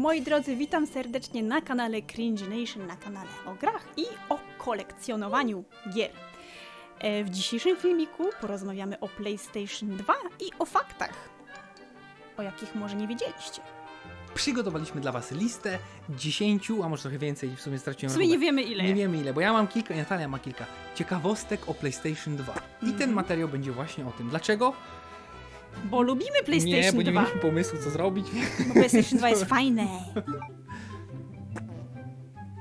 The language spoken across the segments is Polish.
Moi drodzy, witam serdecznie na kanale Cringe Nation, na kanale o grach i o kolekcjonowaniu gier. E, W dzisiejszym filmiku porozmawiamy o PlayStation 2 i o faktach, o jakich może nie wiedzieliście. Przygotowaliśmy dla Was listę 10, a może trochę więcej, w sumie W straciłem sumie nie wiemy ile. Nie wiemy ile, bo ja mam kilka, Natalia ma kilka ciekawostek o PlayStation 2. I Mhm. ten materiał będzie właśnie o tym. Dlaczego? Bo lubimy PlayStation nie, bo nie 2. mieliśmy pomysłu, co zrobić. Bo PlayStation 2 jest fajne.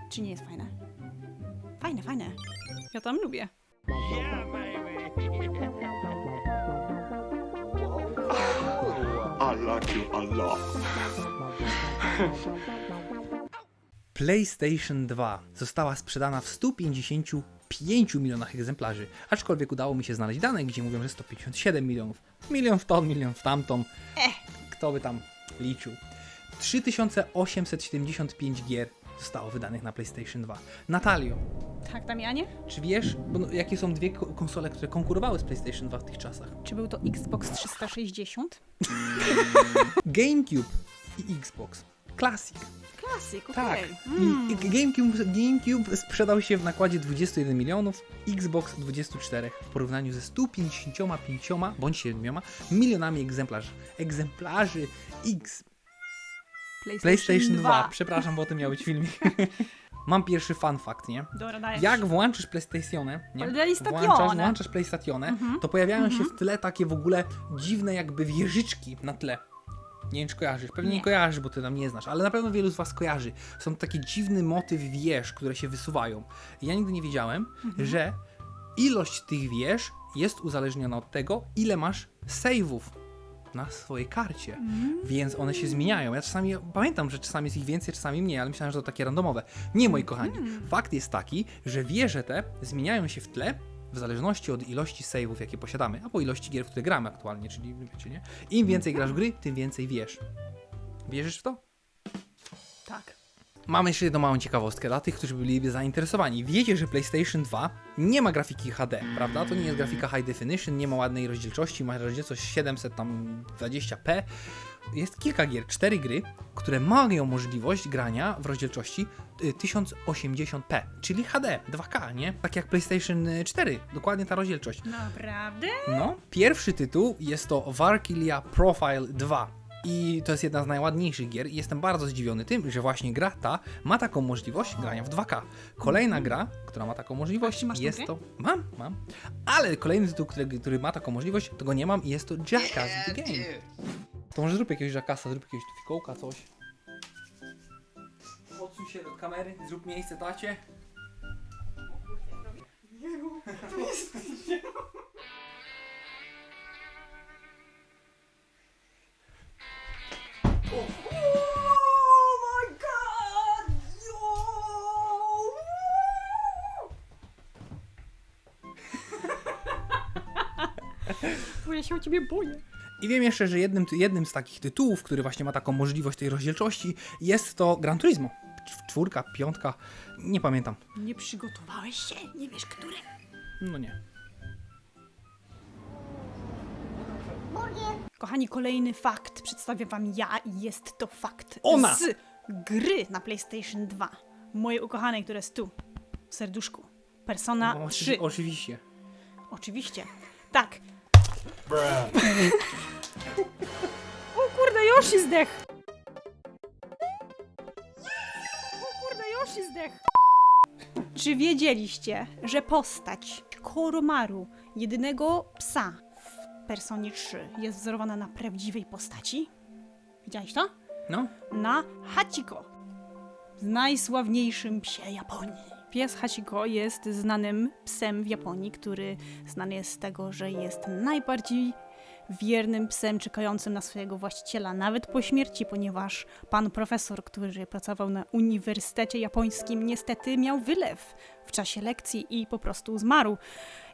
Czy nie jest fajne? Fajne, fajne. Ja tam lubię. I like you a lot. PlayStation 2 została sprzedana w 155 milionach egzemplarzy, aczkolwiek udało mi się znaleźć dane, gdzie mówią, że 157 milionów. Milion w tą, milion w tamtą. Eh. Kto by tam liczył? 3875 gier zostało wydanych na PlayStation 2. Natalio, Tak, Damianie? czy wiesz, bo no, jakie są dwie ko- konsole, które konkurowały z PlayStation 2 w tych czasach? Czy był to Xbox 360? GameCube i Xbox. Classic. Klasyk, okej. Tak. Mm. I GameCube, GameCube sprzedał się w nakładzie 21 milionów, Xbox 24 w porównaniu ze 155 bądź 7 milionami egzemplarzy. Egzemplarzy X. PlayStation 2. Przepraszam, bo o tym miał być filmik. Mam pierwszy fun fact, nie? Dobra, dajesz. Jak włączysz PlayStationę, nie? PlayStation. Włączasz, włączasz PlayStationę, Mhm. to pojawiają się w tle takie w ogóle dziwne jakby wieżyczki na tle. Nie wiem, czy kojarzysz. Pewnie nie. Nie. kojarzysz, bo ty tam nie znasz, ale na pewno wielu z was kojarzy. Są takie dziwny motyw wież, które się wysuwają. Ja nigdy nie wiedziałem, Mhm. że ilość tych wież jest uzależniona od tego, ile masz save'ów na swojej karcie. Mm. Więc one się zmieniają. Ja czasami pamiętam, że czasami jest ich więcej, czasami mniej, ale myślałem, że to takie randomowe. Nie, moi kochani. Mm. Fakt jest taki, że wieże te zmieniają się w tle w zależności od ilości save'ów, jakie posiadamy, albo ilości gier, w które gramy aktualnie, czyli wiecie, nie? Im więcej grasz w gry, tym więcej wiesz. Wierzysz w to? Tak. Mam jeszcze jedną małą ciekawostkę dla tych, którzy byliby zainteresowani. Wiecie, że PlayStation 2 nie ma grafiki HD, prawda? To nie jest grafika High Definition, nie ma ładnej rozdzielczości, ma rozdzielczość 720p. Jest kilka gier, cztery gry, które mają możliwość grania w rozdzielczości y, 1080p, czyli HD, 2K, nie? Tak jak PlayStation 4, dokładnie ta rozdzielczość. Naprawdę? No, pierwszy tytuł jest to Valkyria Profile 2. I to jest jedna z najładniejszych gier i jestem bardzo zdziwiony tym, że właśnie gra ta ma taką możliwość grania w 2K. Kolejna gra, która ma taką możliwość masz jest to... Mam, mam. Ale kolejny tytuł, który, który ma taką możliwość, tego nie mam i jest to Jackass The Game. To może zrób jakiegoś Jackassa, zrób jakiegoś tu fikołka, coś. Odsuń się do kamery, zrób miejsce tacie. Oh my god! Bo ja się o ciebie boję. I wiem jeszcze, że jednym, jednym z takich tytułów, który właśnie ma taką możliwość tej rozdzielczości, jest to Gran Turismo. Cz- Czwórka, piątka, nie pamiętam. Nie przygotowałeś się? Nie wiesz, który? No nie. Kochani, kolejny fakt przedstawię wam ja i jest to fakt Ona! z gry na PlayStation 2. Mojej ukochanej, która jest tu, w serduszku. Persona No, 3. oczywi- oczywiście. Oczywiście. Tak. o kurde, Yoshi zdech! O kurde, Yoshi zdech! Czy wiedzieliście, że postać Koromaru, jedynego psa w Personie 3, jest wzorowana na prawdziwej postaci? Widziałeś to? No, na Hachiko, z najsławniejszym psie Japonii. Pies Hachiko jest znanym psem w Japonii, który znany jest z tego, że jest najbardziej wiernym psem czekającym na swojego właściciela, nawet po śmierci, ponieważ pan profesor, który pracował na Uniwersytecie Japońskim, niestety miał wylew w czasie lekcji i po prostu zmarł.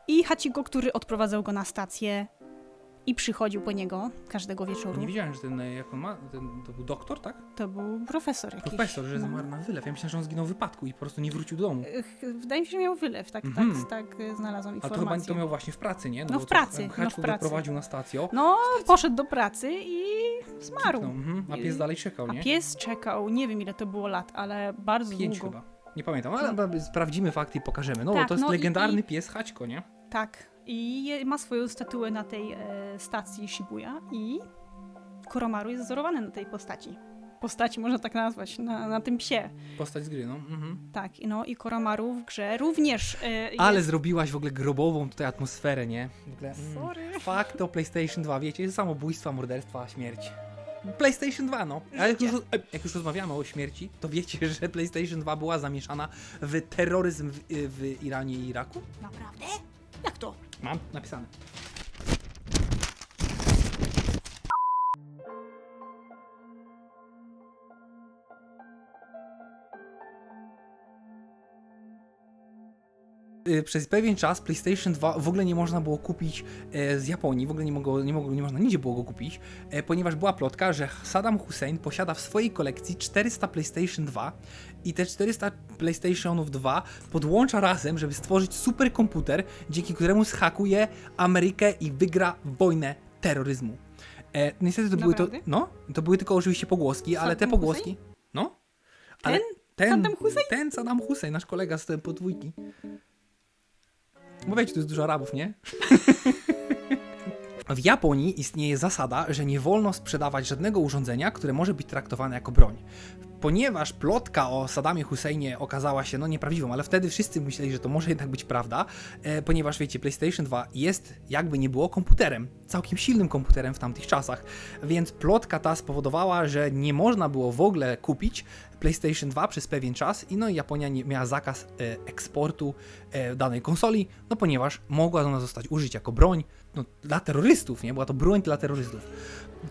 I Hachiko, który odprowadzał go na stację, i przychodził po niego każdego wieczoru. Nie wiedziałem, że ten, jak on ma, ten, to był doktor, tak? To był profesor jakiś. Profesor, że no. zamarł na wylew. Ja myślałem, że on zginął w wypadku i po prostu nie wrócił do domu. Wydaje mi się, że miał wylew, tak, Mhm. tak, tak e, znalazłam A to informację. chyba to miał właśnie w pracy, nie? No bo w pracy, no w pracy. prowadził na stację. No, poszedł do pracy i zmarł. No, mhm. A pies dalej czekał, A nie? pies czekał, nie wiem ile to było lat, ale bardzo Pięć długo. chyba. Nie pamiętam, ale sprawdzimy fakty i pokażemy. No bo Tak, to jest no i- legendarny i- pies Haćko, nie? Tak. I ma swoją statuę na tej e, stacji Shibuya i Koromaru jest wzorowany na tej postaci. Postaci można tak nazwać, na, na tym psie. Postać z gry, no. Mhm. Tak, no i Koromaru w grze również e, Ale jest... zrobiłaś w ogóle grobową tutaj atmosferę, nie? W ogóle, mm, Sorry. Fakt to PlayStation 2, wiecie, samobójstwa, morderstwa, śmierć. PlayStation 2, no. Ale jak już, jak już rozmawiamy o śmierci, to wiecie, że PlayStation 2 była zamieszana w terroryzm w, w Iranie i Iraku? Naprawdę? Jak to? Mam napisane. Przez pewien czas PlayStation 2 w ogóle nie można było kupić e, z Japonii, w ogóle nie, mogło, nie, mogło, nie można nigdzie było go kupić, e, ponieważ była plotka, że Saddam Hussein posiada w swojej kolekcji 400 PlayStation 2 i te 400 PlayStationów 2 podłącza razem, żeby stworzyć superkomputer, dzięki któremu zhakuje Amerykę i wygra wojnę terroryzmu. E, niestety to były to, Naprawdę? no, to były tylko oczywiście pogłoski, ale te Saddam pogłoski, no, ale ten, Saddam Hussein? ten Saddam Hussein, nasz kolega z podwójki. Bo wiecie, tu jest dużo Arabów, nie? W Japonii istnieje zasada, że nie wolno sprzedawać żadnego urządzenia, które może być traktowane jako broń. Ponieważ plotka o Saddamie Husseinie okazała się no nieprawdziwą, ale wtedy wszyscy myśleli, że to może jednak być prawda, e, ponieważ wiecie, PlayStation 2 jest jakby nie było komputerem, całkiem silnym komputerem w tamtych czasach, więc plotka ta spowodowała, że nie można było w ogóle kupić PlayStation 2 przez pewien czas i no Japonia miała zakaz e, eksportu e, danej konsoli, no ponieważ mogła ona zostać użyta jako broń no, dla terrorystów, nie? Była to broń dla terrorystów.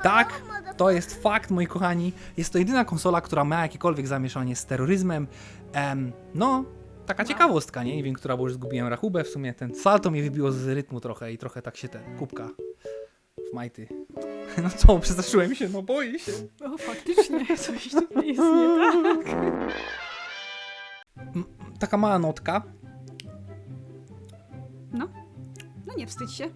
Tak, to jest fakt, moi kochani. Jest to jedyna konsola, która ma jakiekolwiek zamieszanie z terroryzmem. Em, no, taka ciekawostka, nie? Nie wiem, która, bo już zgubiłem rachubę. W sumie ten salto mnie wybiło z rytmu trochę i trochę tak się ten, kubka w majty. No co, przestraszyłem się, no boję się. O, faktycznie, coś tutaj jest nie tak. Taka mała notka. No, no nie wstydź się.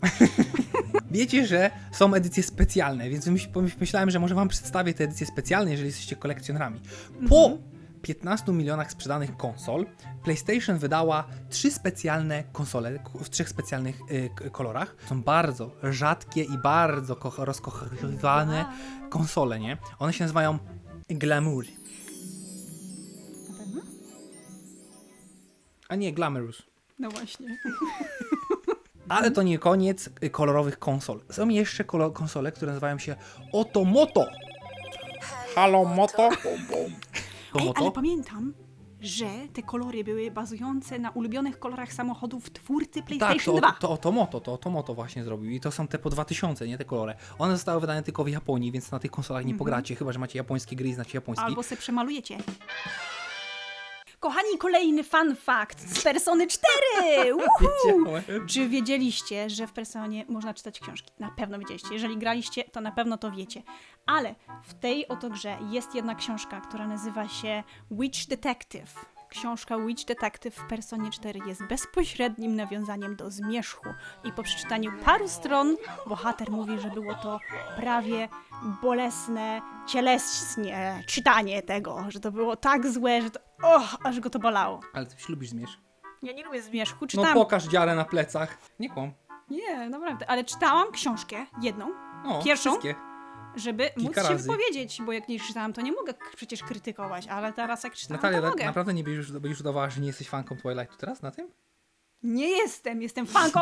Wiecie, że są edycje specjalne, więc myśl, myślałem, że może wam przedstawię te edycje specjalne, jeżeli jesteście kolekcjonerami. Po 15 milionach sprzedanych konsol, PlayStation wydała trzy specjalne konsole w trzech specjalnych y, kolorach. Są bardzo rzadkie i bardzo rozkochane konsole, nie? One się nazywają Glamour. A nie, Glamorous. No właśnie. Ale to nie koniec y, kolorowych konsol. Są jeszcze konsole, które nazywają się Otomoto. Halo Moto. Ej, ale pamiętam, że te kolory były bazujące na ulubionych kolorach samochodów twórcy Tak, PlayStation to, 2. to Otomoto, to Otomoto właśnie zrobił. I to są te po 2000, nie te kolory. One zostały wydane tylko w Japonii, więc na tych konsolach nie pogracie, chyba że macie japońskie gry i znacie japoński. Albo se przemalujecie. Kochani, kolejny fun fact z Persony 4! Uhu! Wiedziałem. Czy wiedzieliście, że w Personie można czytać książki? Na pewno wiedzieliście. Jeżeli graliście, to na pewno to wiecie. Ale w tej oto grze jest jedna książka, która nazywa się Witch Detective. Książka Witch Detective w Personie 4 jest bezpośrednim nawiązaniem do zmierzchu i po przeczytaniu paru stron bohater mówi, że było to prawie bolesne, cielesnie czytanie tego, że to było tak złe, że to, oh, aż go to bolało. Ale ty już lubisz zmierz. Ja nie lubię zmierzchu, No pokaż dziarę na plecach. Nie kłam. Nie, naprawdę, ale czytałam książkę, jedną, No, Pierwszą? wszystkie. żeby móc Kilka się razy. wypowiedzieć, bo jak nie czytałam, to nie mogę k- przecież krytykować, ale teraz jak czytałam, Natalia, to na, mogę. naprawdę nie będziesz, będziesz udawała, że nie jesteś fanką Twilightu teraz na tym? Nie jestem, jestem fanką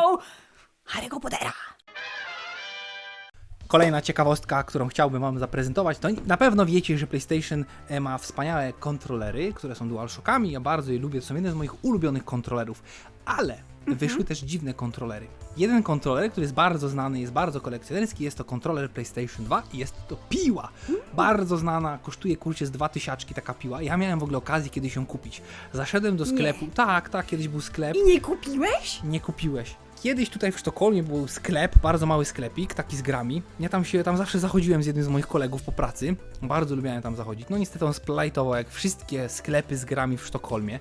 Harry'ego Pottera. Kolejna ciekawostka, którą chciałbym Wam zaprezentować, to na pewno wiecie, że PlayStation e, ma wspaniałe kontrolery, które są DualShockami. Ja bardzo je lubię, to są jedne z moich ulubionych kontrolerów, ale wyszły też dziwne kontrolery. Jeden kontroler, który jest bardzo znany, jest bardzo kolekcjonerski, jest to kontroler PlayStation 2 i jest to piła. Bardzo znana, kosztuje kurczę z 2000 taka piła. Ja miałem w ogóle okazję kiedyś ją kupić. Zaszedłem do sklepu. Tak, tak, kiedyś był sklep. I nie kupiłeś? Nie kupiłeś. Kiedyś tutaj w Sztokholmie był sklep, bardzo mały sklepik, taki z grami. Ja tam się, tam zawsze zachodziłem z jednym z moich kolegów po pracy. Bardzo lubiłem tam zachodzić. No niestety on splajtował jak wszystkie sklepy z grami w Sztokholmie.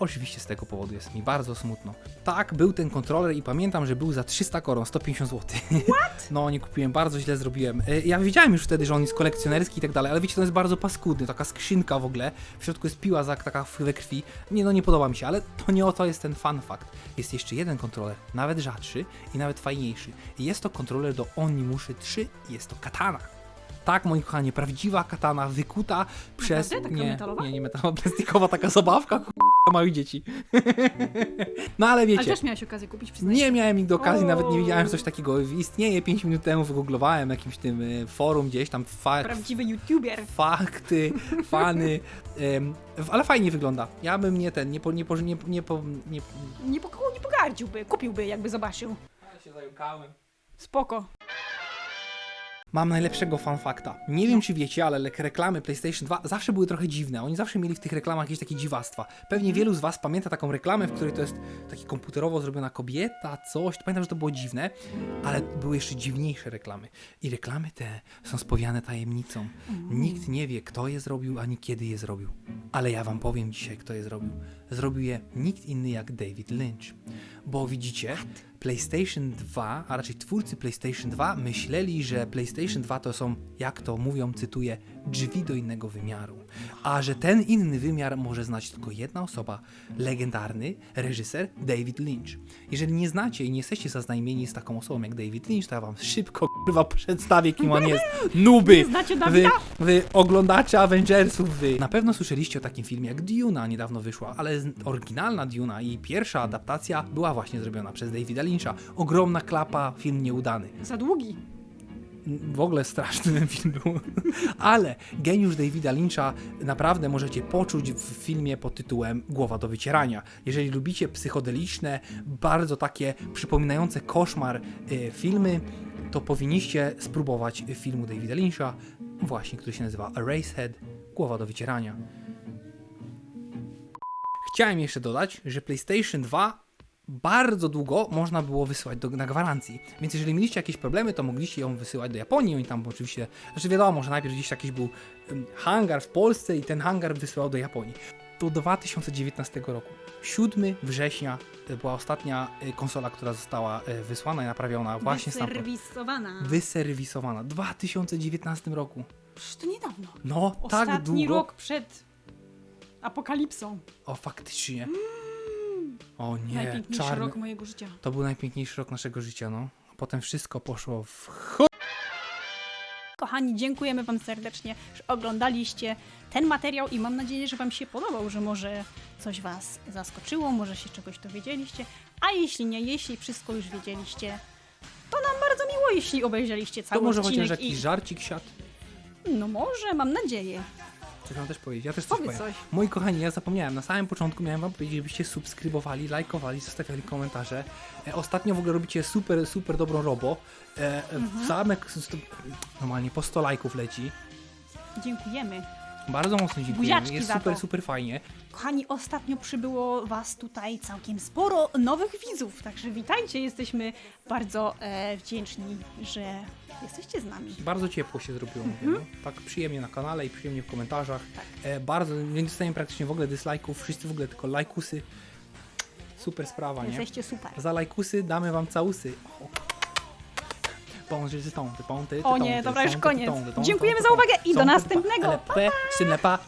Oczywiście z tego powodu jest mi bardzo smutno. Tak, był ten kontroler i pamiętam, że był za 300 koron, 150 zł. What? No, nie kupiłem, bardzo źle zrobiłem. E, Ja wiedziałem już wtedy, że on jest kolekcjonerski i tak dalej, ale wiecie, to jest bardzo paskudny, taka skrzynka w ogóle. W środku jest piła za, taka w- we krwi. Nie, no nie podoba mi się, ale to nie o to jest ten fun fact. Jest jeszcze jeden kontroler, nawet rzadszy i nawet fajniejszy. I Jest to kontroler do Onimuszy 3 i jest to katana. Tak, moi kochani, prawdziwa katana wykuta przez... Taka nie, metalowa? nie, nie metalowa, plastikowa taka zabawka, k***a, małych dzieci. no ale Ale wiecie... też miałeś okazję kupić, przyznaję. Nie miałem nigdy okazji, O. nawet nie wiedziałem, że coś takiego istnieje. 5 minut temu wygooglowałem jakimś tym y, forum gdzieś tam fa Prawdziwy youtuber. fakty, fany, em, w- ale fajnie wygląda. Ja bym nie ten, nie po, nie po, nie, nie, po, nie... Nie, po, nie pogardziłby, kupiłby, jakby zobaczył. Ale się zająkałem. Spoko. Mam najlepszego fanfakta. Nie wiem, czy wiecie, ale le- reklamy PlayStation 2 zawsze były trochę dziwne. Oni zawsze mieli w tych reklamach jakieś takie dziwactwa. Pewnie wielu z Was pamięta taką reklamę, w której to jest taki komputerowo zrobiona kobieta, coś. Pamiętam, że to było dziwne, ale były jeszcze dziwniejsze reklamy. I reklamy te są spowiane tajemnicą. Nikt nie wie, kto je zrobił, ani kiedy je zrobił. Ale ja Wam powiem dzisiaj, kto je zrobił. Zrobił je nikt inny jak David Lynch. Bo widzicie, PlayStation 2, a raczej twórcy PlayStation 2 myśleli, że PlayStation 2 to są, jak to mówią, cytuję, drzwi do innego wymiaru. A że ten inny wymiar może znać tylko jedna osoba, legendarny reżyser David Lynch. Jeżeli nie znacie i nie jesteście zaznajomieni z taką osobą jak David Lynch, to ja wam szybko kurwa przedstawię, kim on jest. Nuby! Znacie Wy, Dawida? wy oglądacze Avengersów, wy. Na pewno słyszeliście o takim filmie jak Duna, niedawno wyszła, ale z- oryginalna Duna i pierwsza adaptacja była właśnie zrobiona przez Davida Lyncha. Ogromna klapa, film nieudany. Za długi. W ogóle straszny ten film był. Ale geniusz Davida Lyncha naprawdę możecie poczuć w filmie pod tytułem Głowa do wycierania. Jeżeli lubicie psychodeliczne, bardzo takie przypominające koszmar y, filmy, to powinniście spróbować filmu Davida Lyncha, właśnie, który się nazywa Erasehead, Głowa do wycierania. Chciałem jeszcze dodać, że PlayStation 2 bardzo długo można było wysyłać do, na gwarancji. Więc jeżeli mieliście jakieś problemy, to mogliście ją wysyłać do Japonii. Oni tam oczywiście, znaczy wiadomo, że najpierw gdzieś jakiś był hangar w Polsce i ten hangar wysyłał do Japonii. Do 2019 roku. 7 września to była ostatnia e, konsola, która została e, wysłana i naprawiona właśnie stamtąd. Wyserwisowana. Wyserwisowana. W 2019 roku. Przecież to niedawno. No, tak Ostatni długo. rok przed apokalipsą. O, faktycznie. O nie, Najpiękniejszy czarny. rok mojego życia. To był najpiękniejszy rok naszego życia, no. Potem wszystko poszło w Kochani, dziękujemy Wam serdecznie, że oglądaliście ten materiał i mam nadzieję, że Wam się podobał, że może coś Was zaskoczyło, może się czegoś dowiedzieliście, a jeśli nie, jeśli wszystko już wiedzieliście, to nam bardzo miło, jeśli obejrzeliście cały To może odcinek chociaż jakiś i... żarcik siadł? No może, mam nadzieję. Coś mam też powiedzieć, ja też coś Powiedz powiem. coś. Moi kochani, ja zapomniałem, na samym początku miałem wam powiedzieć, żebyście subskrybowali, lajkowali, zostawiali komentarze. E, ostatnio w ogóle robicie super, super dobrą robo. E, Mhm. Same, normalnie po 100 lajków leci. Dziękujemy. Bardzo mocno dziękujemy, Buziaczki jest za super, to. super fajnie. Kochani, ostatnio przybyło Was tutaj całkiem sporo nowych widzów, także witajcie, jesteśmy bardzo e, wdzięczni, że jesteście z nami. Bardzo ciepło się zrobiło, Mhm. mówię, no. tak przyjemnie na kanale i przyjemnie w komentarzach. Tak. E, bardzo, nie dostajemy praktycznie w ogóle dyslajków, wszyscy w ogóle tylko lajkusy. Super sprawa, nie? Jesteście super. Za lajkusy damy wam całusy. O. O nie, dobra, już koniec. Dziękujemy za uwagę i do Są, ty, pa,